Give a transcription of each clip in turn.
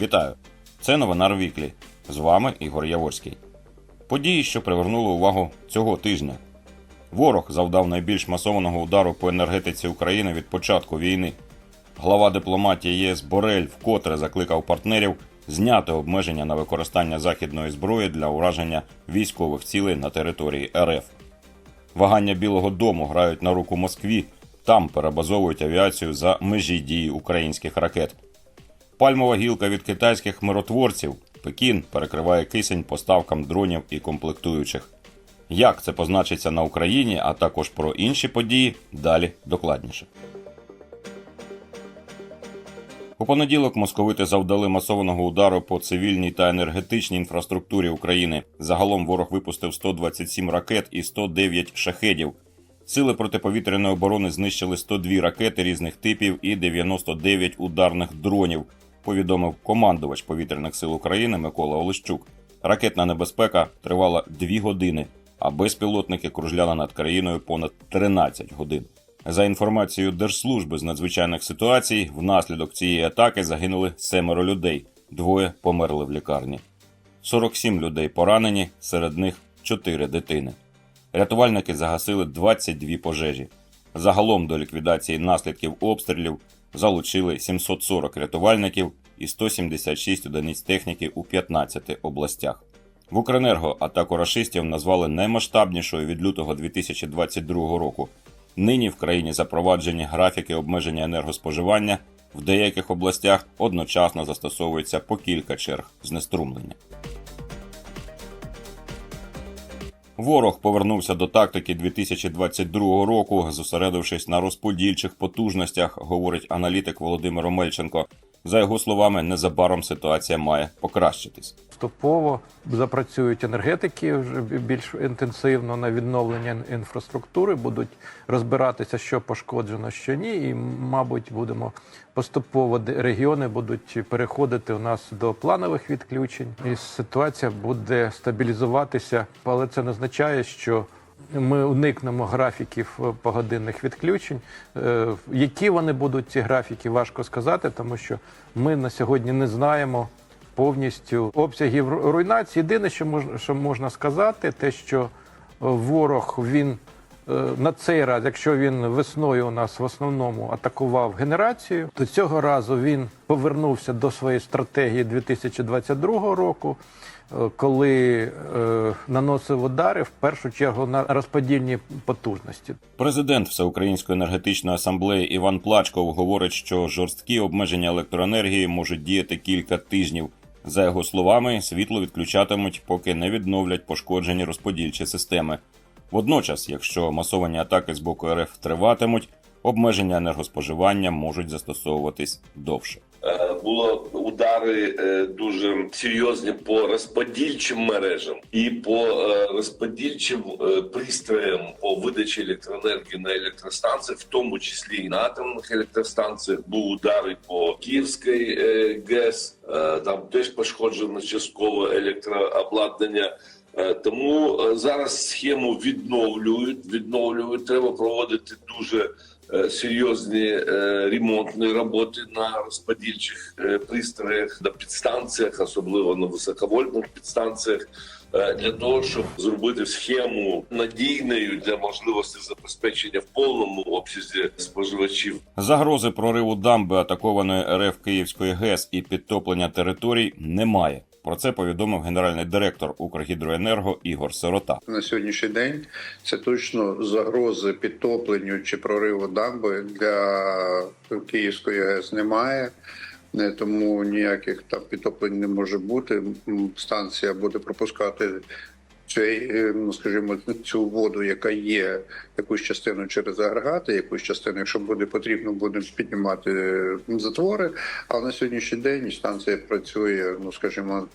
Вітаю! Це новина Рвіклі. З вами Ігор Яворський. Події, що привернули увагу цього тижня. Ворог завдав найбільш масованого удару по енергетиці України від початку війни. Глава дипломатії ЄС Борель вкотре закликав партнерів зняти обмеження на використання західної зброї для ураження військових цілей на території РФ. Вагання Білого Дому грають на руку Москві. Там перебазовують авіацію за межі дії українських ракет. Пальмова гілка від китайських миротворців. Пекін перекриває кисень поставкам дронів і комплектуючих. Як це позначиться на Україні, а також про інші події далі докладніше. У понеділок московити завдали масованого удару по цивільній та енергетичній інфраструктурі України. Загалом ворог випустив 127 ракет і 109 шахедів. Сили протиповітряної оборони знищили 102 ракети різних типів і 99 ударних дронів. Повідомив командувач повітряних сил України Микола Олещук. Ракетна небезпека тривала 2 години, а безпілотники кружляли над країною понад 13 годин. За інформацією Держслужби з надзвичайних ситуацій, внаслідок цієї атаки загинули семеро людей, двоє померли в лікарні. 47 людей поранені, серед них 4 дитини. Рятувальники загасили 22 пожежі. Загалом до ліквідації наслідків обстрілів залучили 740 рятувальників і 176 одиниць техніки у 15 областях. В Укренерго атаку рашистів назвали наймасштабнішою від лютого 2022 року. Нині в країні запроваджені графіки обмеження енергоспоживання. В деяких областях одночасно застосовується по кілька черг знеструмлення. Ворог повернувся до тактики 2022 року, зосередившись на розподільчих потужностях, говорить аналітик Володимир Омельченко. За його словами, незабаром ситуація має покращитись. Поступово запрацюють енергетики вже більш інтенсивно на відновлення інфраструктури, будуть розбиратися, що пошкоджено, що ні, і мабуть будемо поступово регіони будуть переходити у нас до планових відключень, і ситуація буде стабілізуватися, але це не означає, що ми уникнемо графіків е, погодинних відключень. Е, Які вони будуть ці графіки, важко сказати, тому що ми на сьогодні не знаємо повністю обсягів руйнації. Єдине, що можна, сказати, те, що е, ворог він на цей раз, якщо він весною у нас в основному атакував генерацію, то цього разу він повернувся до своєї стратегії 2022 року, е, коли е, наносив удари в першу чергу на розподільні потужності. Президент Всеукраїнської енергетичної асамблеї Іван Плачков говорить, що жорсткі обмеження електроенергії можуть діяти кілька тижнів. За його словами, світло відключатимуть, поки не відновлять пошкоджені розподільчі системи. Водночас, якщо масовані атаки з боку РФ триватимуть, обмеження енергоспоживання можуть застосовуватись довше. Е, було удари е, дуже серйозні по розподільчим мережам і по е, розподільчим пристроям по видачі електроенергії на електростанціях, в тому числі і на атомних електростанціях. Був удари по Київській ГЕС. Там теж пошкоджено частково електрообладнання. Е, Тому е, зараз схему відновлюють. Відновлюють. Треба проводити дуже е, серйозні ремонтні роботи на розподільчих пристроях, на підстанціях, особливо на високовольтних підстанціях. Для того щоб зробити схему надійною для можливості забезпечення в повному обсязі споживачів Загрози прориву дамби атакованої РФ Київської ГЕС і підтоплення територій немає. Про це повідомив генеральний директор Укргідроенерго Ігор Сирота. на сьогоднішній день це точно загрози підтопленню чи прориву дамби для Київської ГЕС немає. Не, Тому ніяких там підтоплень не може бути. Станція буде пропускати цей, ну скажімо, цю воду, яка є якусь частину через агрегати, якусь частину, якщо буде потрібно, будемо піднімати е, затвори. Але на сьогоднішній день станція працює, ну скажімо,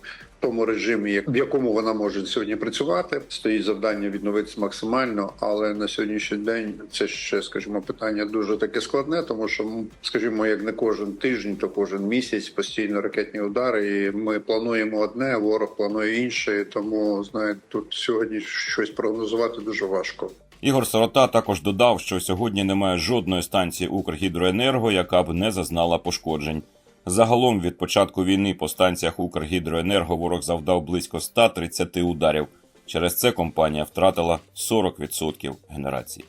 тому режимі, в якому вона може сьогодні працювати. Стоїть завдання відновитися максимально, але на сьогоднішній день це ще, скажімо, питання дуже таке складне, тому що, скажімо, як не кожен тиждень, то кожен місяць постійно ракетні удари. І ми плануємо одне, ворог планує інше. Тому знаєте, тут сьогодні щось прогнозувати дуже важко. Ігор Сирота також додав, що сьогодні немає жодної станції Укргідроенерго, яка б не зазнала пошкоджень. Загалом від початку війни по станціях Укргідроенерго ворог завдав близько 130 ударів. Через це компанія втратила 40% генерації.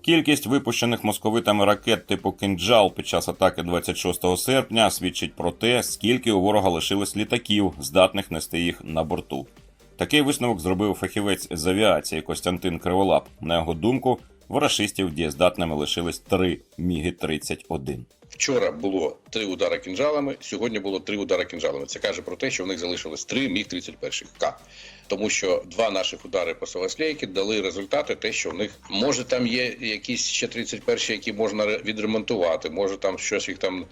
Кількість випущених московитами ракет типу «Кинджал» під час атаки 26 серпня свідчить про те, скільки у ворога лишилось літаків, здатних нести їх на борту. Такий висновок зробив фахівець з авіації Костянтин Криволап. На його думку, в рашистів дієздатними лишились три міги 31 Вчора було три удари кінжалами, сьогодні було три удари кінжалами. Це каже про те, що в них залишилось три міг 31 К. Тому що два наших удари по Саваслейки дали результати, те, що в них може там є якісь ще 31 які можна відремонтувати, може там щось їх там.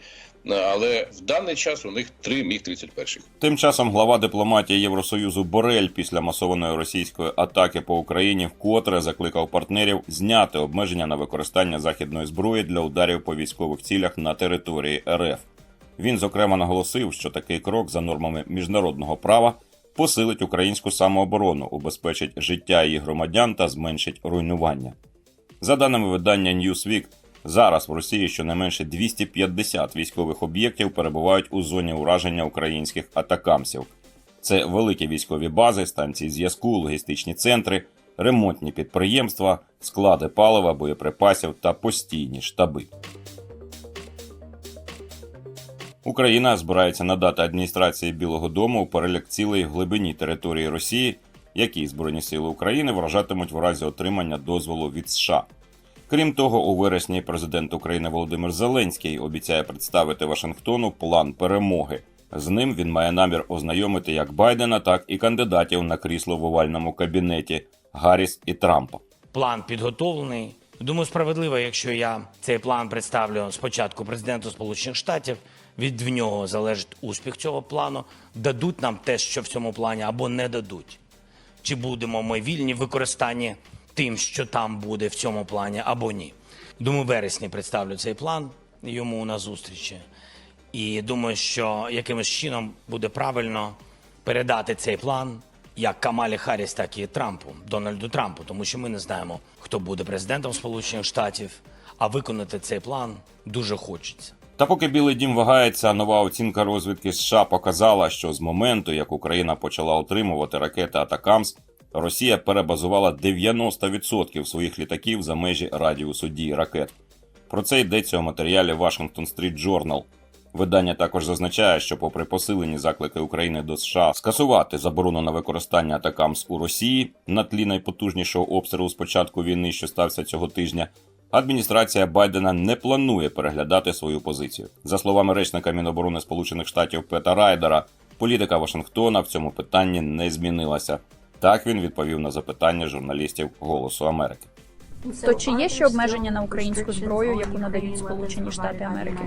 е, Але в даний час у них три міг 31 Тим часом глава дипломатії Євросоюзу Борель після масованої російської атаки по Україні вкотре закликав партнерів зняти обмеження на використання західної зброї для ударів по військових цілях на території РФ. Він зокрема наголосив, що такий крок за нормами міжнародного права посилить українську самооборону, убезпечить життя її громадян та зменшить руйнування. За даними видання Newsweek, зараз в Росії щонайменше 250 військових об'єктів перебувають у зоні ураження українських атакамсів. Це великі військові бази, станції зв'язку, логістичні центри, ремонтні підприємства, склади палива, боєприпасів та постійні штаби. Україна збирається надати адміністрації Білого Дому у перелік цілей в глибині території Росії, які Збройні сили України вражатимуть в разі отримання дозволу від США. Крім того, у вересні президент України Володимир Зеленський обіцяє представити Вашингтону план перемоги. З ним він має намір ознайомити як Байдена, так і кандидатів на крісло в овальному кабінеті Гарріс і Трампа. План підготовлений. Думаю, справедливо, якщо я цей план представлю спочатку президенту Сполучених Штатів. Від нього залежить успіх цього плану. Дадуть нам те, що в цьому плані, або не дадуть. Чи будемо ми вільні в використанні тим, що там буде в цьому плані, або ні. Думаю, вересні представлю цей план йому на зустрічі. І думаю, що якимось чином буде правильно передати цей план як Камалі Харріс, так і Трампу, Дональду Трампу, тому що ми не знаємо, хто буде президентом Сполучених Штатів, а виконати цей план дуже хочеться. Та поки Білий Дім вагається, нова оцінка розвідки США показала, що з моменту, як Україна почала отримувати ракети Атакамс, Росія перебазувала 90% своїх літаків за межі радіусу дії ракет. Про це йдеться у матеріалі Washington Street Journal. Видання також зазначає, що, попри посилені заклики України до США скасувати заборону на використання атакамс у Росії на тлі найпотужнішого обстрілу з початку війни, що стався цього тижня, адміністрація Байдена не планує переглядати свою позицію. За словами речника Міноборони Сполучених Штатів Пета Райдера, політика Вашингтона в цьому питанні не змінилася. Так він відповів на запитання журналістів Голосу Америки. То чи є ще обмеження на українську зброю, яку надають Сполучені Штати Америки?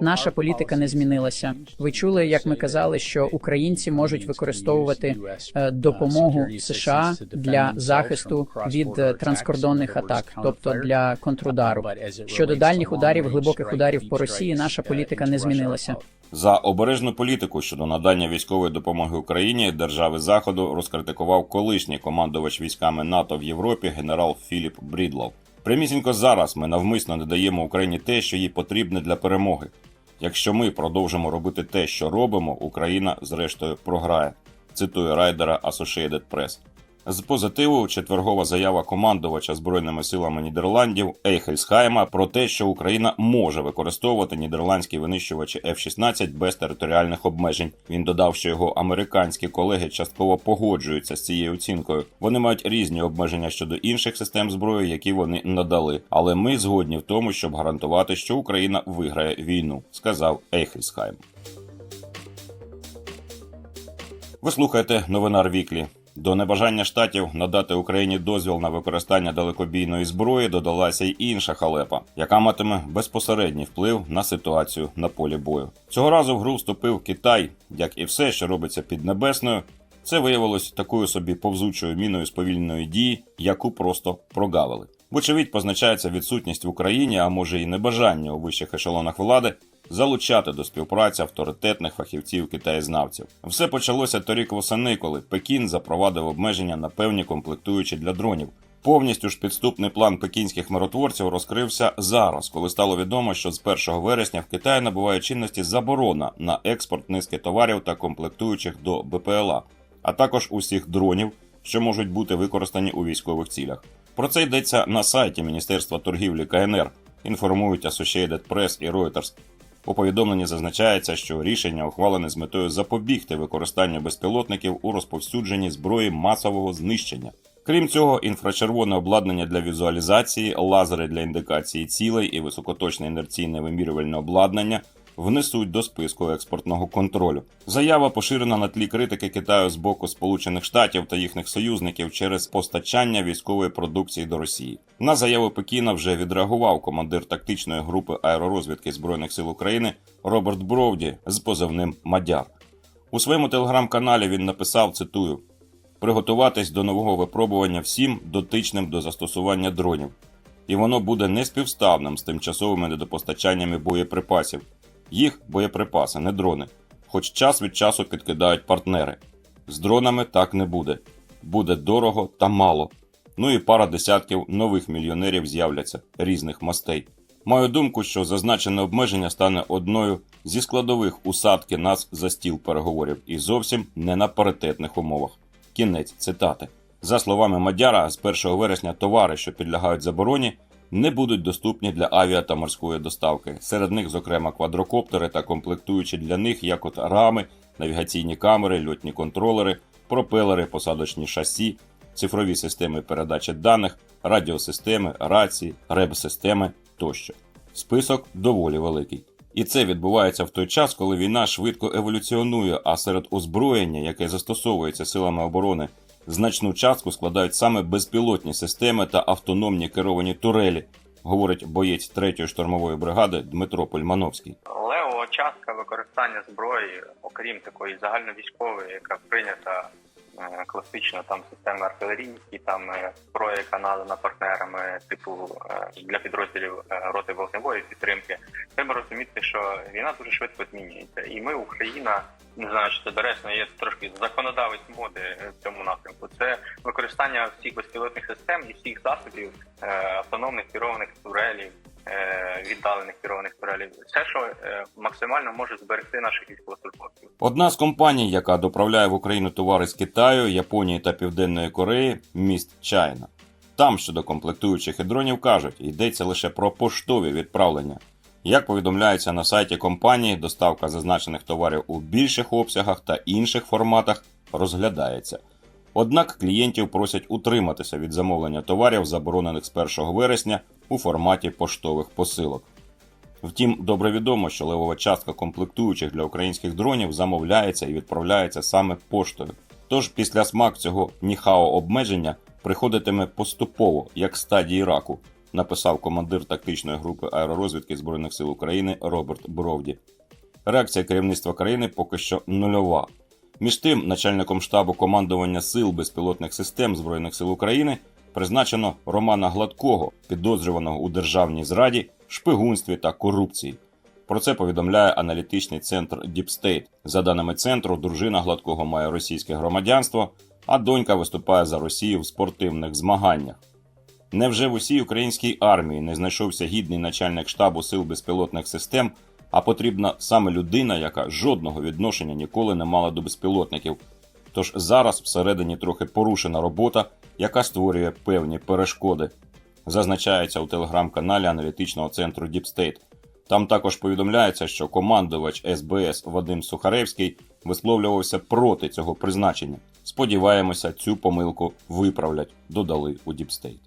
Наша політика не змінилася. Ви чули, як ми казали, що українці можуть використовувати е, допомогу США для захисту від е, транскордонних атак, тобто для контрудару. Щодо дальніх ударів, глибоких ударів по Росії, наша політика не змінилася. За обережну політику щодо надання військової допомоги Україні держави Заходу розкритикував колишній командувач військами НАТО в Європі генерал Філіп Брідлов. Прямісінько зараз ми навмисно не даємо Україні те, що їй потрібне для перемоги. Якщо ми продовжимо робити те, що робимо, Україна зрештою програє. Цитує райдера Associated Press. З позитиву четвергова заява командувача збройними силами Нідерландів Ейхельсхайма про те, що Україна може використовувати нідерландські винищувачі F-16 без територіальних обмежень. Він додав, що його американські колеги частково погоджуються з цією оцінкою. Вони мають різні обмеження щодо інших систем зброї, які вони надали. Але ми згодні в тому, щоб гарантувати, що Україна виграє війну, сказав Ейхельсхайм. Ви слухаєте новинар Віклі. До небажання штатів надати Україні дозвіл на використання далекобійної зброї додалася й інша халепа, яка матиме безпосередній вплив на ситуацію на полі бою. Цього разу в гру вступив Китай, як і все, що робиться під небесною. Це виявилось такою собі повзучою міною сповільненої дії, яку просто прогавили. Вочевидь, позначається відсутність в Україні, а може і небажання у вищих ешелонах влади залучати до співпраці авторитетних фахівців китаєзнавців. Все почалося торік восени, коли Пекін запровадив обмеження на певні комплектуючі для дронів. Повністю ж підступний план пекінських миротворців розкрився зараз, коли стало відомо, що з 1 вересня в Китаї набуває чинності заборона на експорт низки товарів та комплектуючих до БПЛА, а також усіх дронів, що можуть бути використані у військових цілях. Про це йдеться на сайті Міністерства торгівлі КНР. Інформують Associated Press і Reuters. У повідомленні зазначається, що рішення ухвалене з метою запобігти використанню безпілотників у розповсюдженні зброї масового знищення. Крім цього, інфрачервоне обладнання для візуалізації, лазери для індикації цілей і високоточне інерційне вимірювальне обладнання внесуть до списку експортного контролю. Заява поширена на тлі критики Китаю з боку Сполучених Штатів та їхніх союзників через постачання військової продукції до Росії. На заяву Пекіна вже відреагував командир тактичної групи аеророзвідки збройних сил України Роберт Бровді з позивним Мадяр. У своєму телеграм-каналі він написав: цитую: приготуватись до нового випробування всім дотичним до застосування дронів, і воно буде неспівставним з тимчасовими недопостачаннями боєприпасів. Їх боєприпаси, не дрони, хоч час від часу підкидають партнери. З дронами так не буде. Буде дорого та мало. Ну і пара десятків нових мільйонерів з'являться різних мастей. Маю думку, що зазначене обмеження стане одною зі складових усадки нас за стіл переговорів і зовсім не на паритетних умовах. Кінець цитати. За словами Мадяра, з 1 вересня товари, що підлягають забороні, не будуть доступні для авіа та морської доставки. Серед них, зокрема, квадрокоптери та комплектуючі для них, як от рами, навігаційні камери, льотні контролери, пропелери, посадочні шасі, цифрові системи передачі даних, радіосистеми, рації, реб-системи тощо. Список доволі великий. І це відбувається в той час, коли війна швидко еволюціонує, а серед озброєння, яке застосовується силами оборони, значну частку складають саме безпілотні системи та автономні керовані турелі, говорить боєць 3-ї штурмової бригади Дмитро Польмановський. Лево частка використання зброї, окрім такої загальновійськової, яка прийнята класично там системи артилерійські, там е, зброя, яка надана партнерами, типу е, для підрозділів е, роти вогневої підтримки. Треба розуміти, що війна дуже швидко змінюється, і ми, Україна, не знаю, чи це доречно, є трошки законодавець моди е, в цьому напрямку. Це використання всіх безпілотних систем і всіх засобів е, автономних керованих турелів. Е, Віддалених керованих турелів, все, що е, максимально може зберегти наших військовослужбовців. Одна з компаній, яка доправляє в Україну товари з Китаю, Японії та Південної Кореї, міст Чайна. Там щодо комплектуючих і дронів кажуть, йдеться лише про поштові відправлення. Як повідомляється на сайті компанії, доставка зазначених товарів у більших обсягах та інших форматах розглядається. Однак клієнтів просять утриматися від замовлення товарів, заборонених з 1 вересня у форматі поштових посилок. Втім, добре відомо, що левова частка комплектуючих для українських дронів замовляється і відправляється саме поштою. Тож після смак цього ніхао обмеження приходитиме поступово, як стадії раку, написав командир тактичної групи аеророзвідки Збройних сил України Роберт Бровді. Реакція керівництва країни поки що нульова. Між тим, начальником штабу командування сил безпілотних систем Збройних сил України призначено Романа Гладкого, підозрюваного у державній зраді, шпигунстві та корупції. Про це повідомляє аналітичний центр Deep State. За даними центру, дружина Гладкого має російське громадянство, а донька виступає за Росію в спортивних змаганнях. Невже в усій українській армії не знайшовся гідний начальник штабу сил безпілотних систем, а потрібна саме людина, яка жодного відношення ніколи не мала до безпілотників. Тож зараз всередині трохи порушена робота, яка створює певні перешкоди. Зазначається у телеграм-каналі аналітичного центру Deep State. Там також повідомляється, що командувач СБС Вадим Сухаревський висловлювався проти цього призначення. Сподіваємося, цю помилку виправлять, додали у Deep State.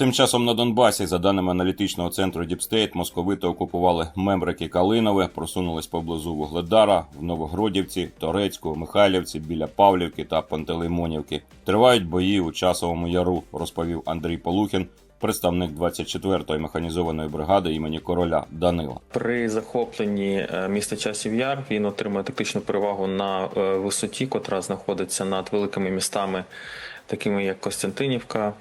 Тим часом на Донбасі, за даними аналітичного центру State, московити окупували Мемрики Калинове, просунулись поблизу Вугледара, в Новогродівці, Торецьку, Михайлівці, біля Павлівки та Пантелеймонівки. Тривають бої у часовому яру, розповів Андрій Полухін, представник 24-ї механізованої бригади імені короля Данила. При захопленні е, міста Часів Яр він отримує тактичну перевагу на е, висоті, котра знаходиться над великими містами, такими як Костянтинівка,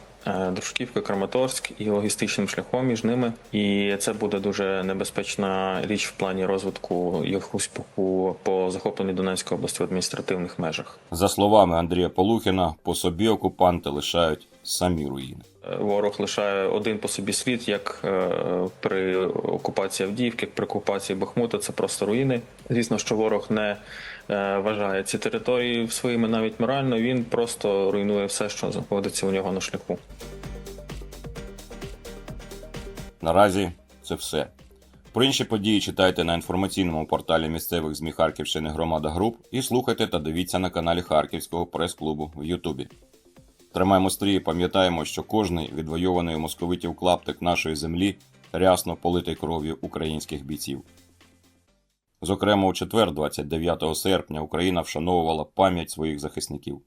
Дружківка, Краматорськ і логістичним шляхом між ними. І це буде дуже небезпечна річ в плані розвитку їх успіху по захопленню Донецької області в адміністративних межах. За словами Андрія Полухіна, по собі окупанти лишають самі руїни. Е, Ворог лишає один по собі слід, як е, при окупації Авдіївки, як при окупації Бахмута. Це просто руїни. Звісно, що ворог не е, вважає ці території своїми навіть морально. Він просто руйнує все, що знаходиться у нього на шляху. Наразі це все. Про інші події читайте на інформаційному порталі місцевих ЗМІ Харківщини Громада Груп і слухайте та дивіться на каналі Харківського прес-клубу в Ютубі. Тримаємо стрій пам'ятаємо, що кожний відвойований у московитів клаптик нашої землі рясно политий кров'ю українських бійців. Зокрема, у четвер, 29 серпня, Україна вшановувала пам'ять своїх захисників.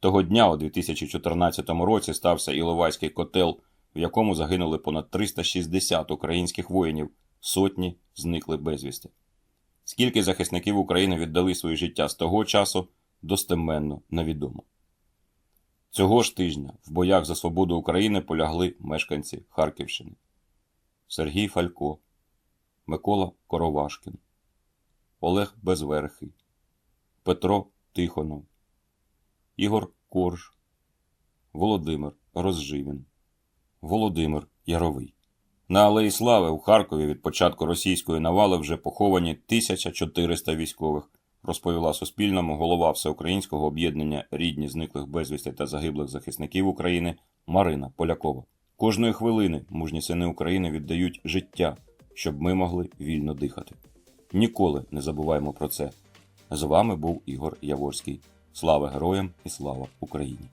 Того дня, у 2014 році, стався Іловайський котел, в якому загинули понад 360 українських воїнів, сотні зникли безвісти. Скільки захисників України віддали своє життя з того часу, достеменно невідомо. Цього ж тижня в боях за свободу України полягли мешканці Харківщини. Сергій Фалько, Микола Коровашкін, Олег Безверхий, Петро Тихонов, Ігор Корж, Володимир Розживін, Володимир Яровий. На Алеї Слави у Харкові від початку російської навали вже поховані 1400 військових, розповіла Суспільному голова Всеукраїнського об'єднання рідні зниклих безвісти та загиблих захисників України Марина Полякова. Кожної хвилини мужні сини України віддають життя, щоб ми могли вільно дихати. Ніколи не забуваємо про це. З вами був Ігор Яворський. Слава героям і слава Україні!